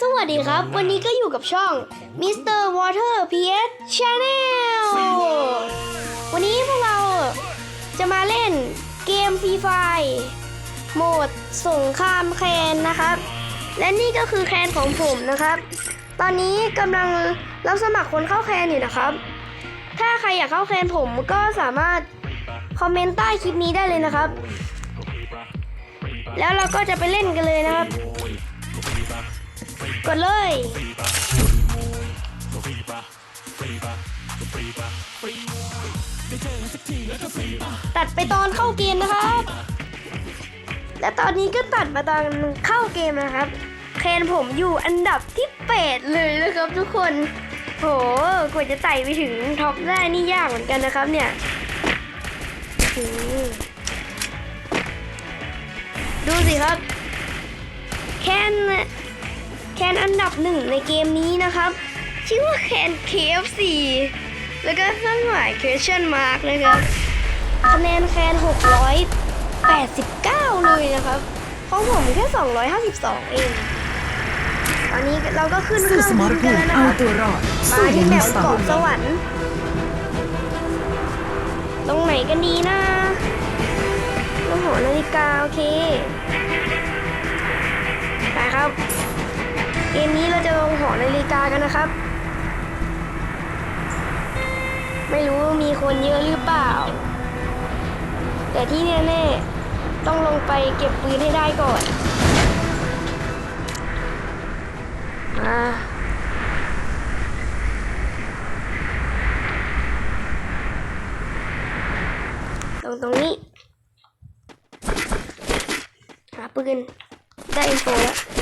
สวัสดีครับ วันนี้ก็อยู่กับช่อง Mr. Water PS Channel วันนี้พวกเราจะมาเล่นเกมฟรีไฟโหมดสงครามแคนนะครับ และนี่ก็คือแคนของผมนะครับ ตอนนี้กำลังรับสมัครคนเข้าแคนอยู่นะครับ ถ้าใครอยากเข้าแคนผมก็สามารถคอมเมนต์ใต้คลิปนี้ได้เลยนะครับ แล้วเราก็จะไปเล่นกันเลยนะครับ กดเลยตัดไปตอนเข้าเกมนะครับ และตอนนี้ก็ตัดมาตอนเข้าเกมนะครับแคนผมอยู่อันดับที่แปดเลยนะครับทุกคน โหกว่าจะไต่ไปถึงท็อปได้นี่ยากเหมือนกันนะครับเนี่ยดูสิครับ แคน คนอันดับหนึ่งในเกมนี้นะครับ ชื่อว่าแคน KFC แล้วก็เครื่องหมาย question mark นะครับคะแนนแคน689 เลยนะครับของผมแค่ 252 เองตอนนี้เราก็ขึ้นเคสู้รื่องสมบิรนภูกันมิแล้วนะเอาครับตัวรอดมาสู้ที่ในแบมิบสเตอเกาะร์สวรรค์ตรงไหนกันดีนะตรงหอนาฬิกา โอเค ไปครับ เกมนี้เราจะลงหอนาฬิกากันนะครับ ไม่รู้มีคนเยอะหรือเปล่า แต่ที่แน่ๆต้องลงไปเก็บปืนให้ได้ก่อนมาตรงตรงนี้ หาปืนได้อินโฟแล้ว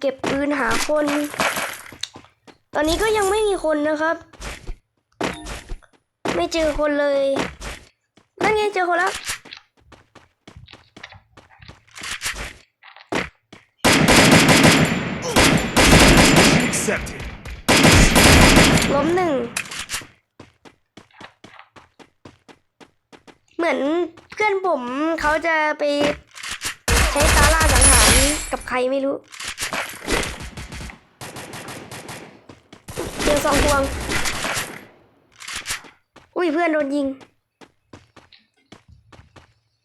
เก็บปืนหาคน ตอนนี้ก็ยังไม่มีคนนะครับ ไม่เจอคนเลย นั่นไงเจอคนแล้ว Accepted. ล้มหนึ่ง เหมือนเพื่อนผมเขาจะไปใช้ตาล่าสังหาร กับใครไม่รู้เจอสองพวง อุ้ยเพื่อนโดนยิง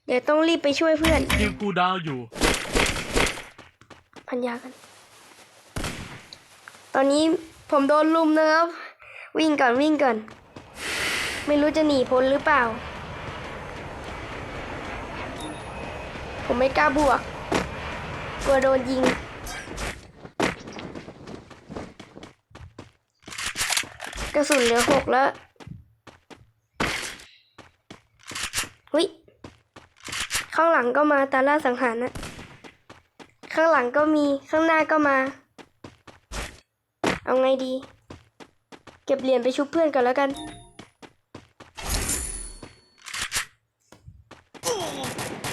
เดี๋ยวต้องรีบไปช่วยเพื่อนยิงกูดาวอยู่ พันยากัน ตอนนี้ผมโดนลุมนะครับ วิ่งก่อนวิ่งก่อน ไม่รู้จะหนีพ้นหรือเปล่า ผมไม่กล้าบวก กลัวโดนยิง กระสุนเหลือหกแล้ววิข้างหลังก็มาตาล่าสังหารนะข้างหลังก็มีข้างหน้าก็มา เอาไงดี เก็บเหรียญไปชุบเพื่อนก่อนแล้วกัน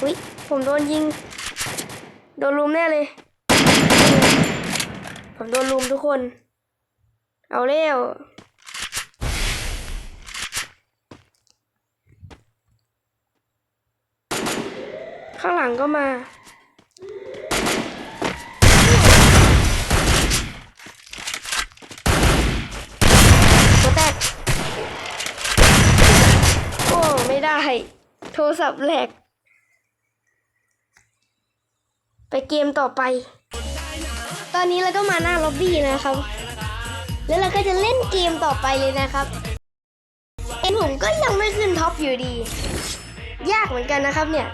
อุ้ย ผมโดนยิง โดนลุมแน่เลย ผมโดนลุมทุกคน เอาเร็วข้างหลังก็มาหัวแตก โอ้ ไม่ได้ โทรศัพท์แหลก ไปเกมต่อไป ตอนนี้เราก็มาหน้าล็อบบี้นะครับ แล้วเราก็จะเล่นเกมต่อไปเลยนะครับเอ็นผมก็ยังไม่ขึ้นท็อปอยู่ดี ยากเหมือนกันนะครับเนี่ย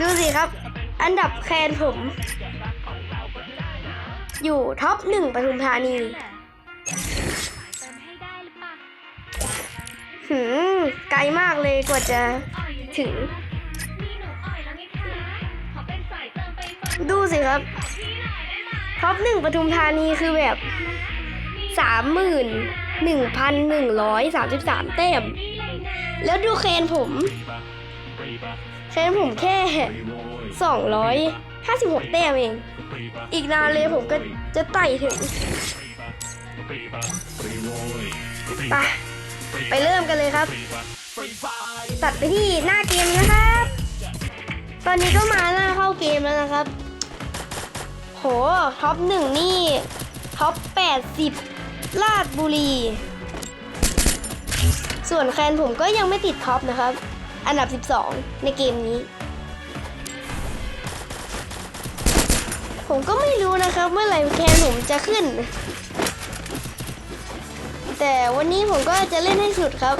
ดูสิครับ อันดับแคนผม อยู่ท็อปหนึ่งปทุมธานีหืมไกลมากเลยกว่าจะถึง ดูสิครับท็อปหนึ่งปทุมธานีคือแบบสามหมื่นหนึ่งพันหนึ่งร้อยสามสิบสามแต้ม แล้วดูเคนผมเคนผมแค่สองร้อย56แต้มเอง อีกนานเลยผมก็จะไต่ถึงไปไปเริ่มกันเลยครับ ตัดไปที่หน้าเกมนะครับ ตอนนี้ก็มาหน้าเข้าเกมแล้วนะครับ โหท็อปหนึ่งนี่ท็อป80ลาดบุรี ส่วนแคนผมก็ยังไม่ติดท็อปนะครับ อันดับ 12 ในเกมนี้ ผมก็ไม่รู้นะครับเมื่อไหร่แคนผมจะขึ้น แต่วันนี้ผมก็จะเล่นให้สุดครับ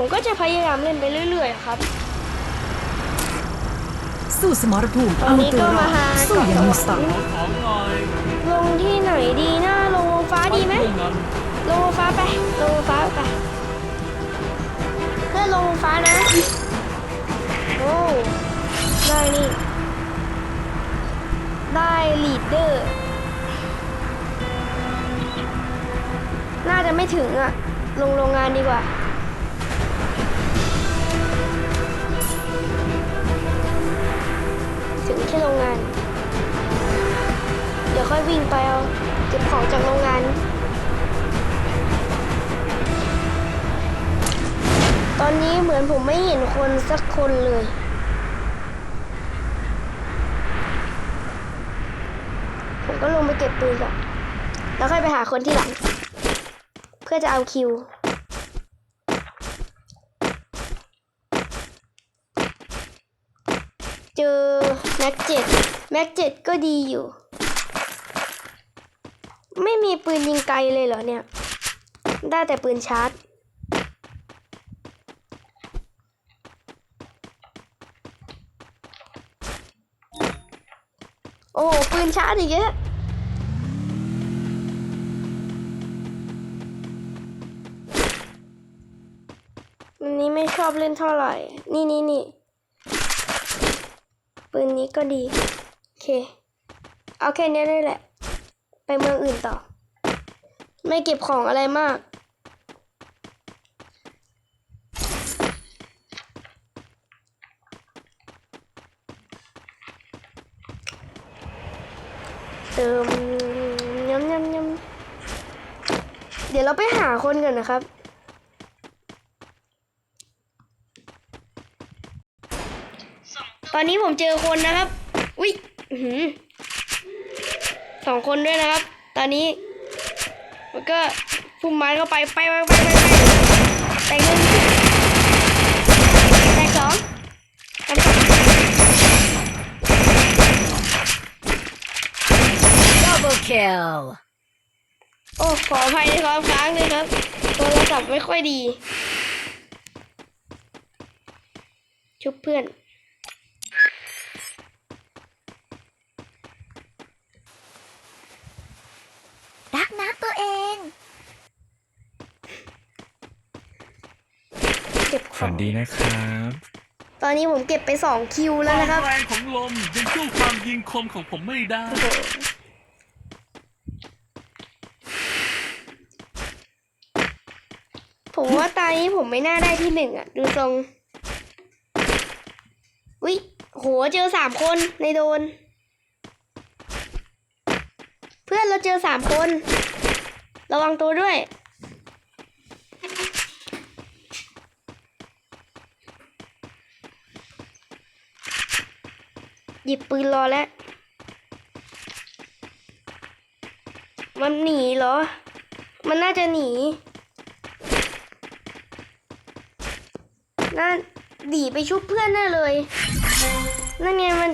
ผมก็จะพยายามเล่นไปเรื่อยๆ ครับ สู้สมรภูมิตอนเอานี้ตัวก็รอมาดหาสู้อย่างมีสไตเกาะล์ของหน่อยลงที่ไหนดีนะลงวงฟ้าดีไหมงั้นลงวงฟ้าไปลงวงฟ้าไปเพื่อนลงวงฟ้านะ โอ้ได้นี่ ได้ลีดเดอร์ น่าจะไม่ถึงอะลงโรงงานดีกว่า มือนผมไม่เห็นคนสักคนเลย ผมก็ลงไปเก็บปืนก่อนแล้วค่อยไปหาคนที่หลัง เพื่อจะเอาคิว เจอแม็กเจ็ดแม็กเจ็ดก็ดีอยู่ ไม่มีปืนยิงไกลเลยเหรอเนี่ย ได้แต่ปืนชาร์จ โอ้โห ปืนชาร์จอีกแล้วอันนี้ไม่ชอบเล่นเท่าไหร่ นี่นี่นี่ปืนนี้ก็ดี โอเค เอาแค่นี้ได้แหละ ไปเมืองอื่นต่อ ไม่เก็บของอะไรมาก เติมยำยำยำเดี๋ยวเราไปหาคนกันนะครับ ตอนนี้ผมเจอคนนะครับอุ๊ยสองคนด้วยนะครับ ตอนนี้มันก็พุ่มไม้เข้าไปไปไปไปไปไปแตกหนึ่งแตกสองแตกสอง double kill โอ้ ขออภัยในความค้างเลยครับ โทรศัพท์ไม่ค่อยดี ชุบเพื่อน รักนะตัวเอง เก็บขฝัอนง ดีนะครับตอนนี้ผมเก็บไปสองคิวแล้วนะครับแรงของลมยังสู้ความยิงคมของผมไม่ได้ โอ้โหผม ว่าตานี้ผมไม่น่าได้ที่หนึ่งอะดูทรงวิโหเจอสามคนในโดน เพื่อนเราเจอสามคน ระวังตัวด้วย หยิบปืนรอแล้ว มันหนีเหรอ มันน่าจะหนี น่าหนีไปชุบเพื่อนแน่เลย นั่นไงมัน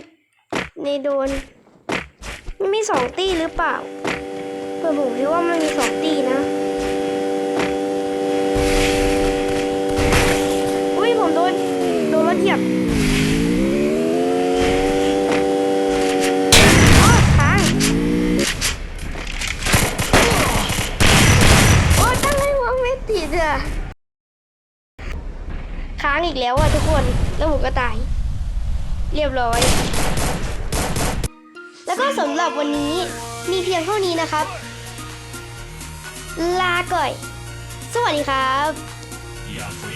ในโดนมันมีสองตีหรือเปล่าเพื่อนผมคิดว่ามันมีสองตีนะ อุ้ยผมโดน โดนรถเหยียบอ้อค้างโอ้ตั้งให้หัวไม่ติดอะ ค้างอีกแล้วอะทุกคนแล้วผมก็ตาย เรียบร้อย แล้วก็สำหรับวันนี้มีเพียงเท่านี้นะครับ ลาก่อย สวัสดีครับ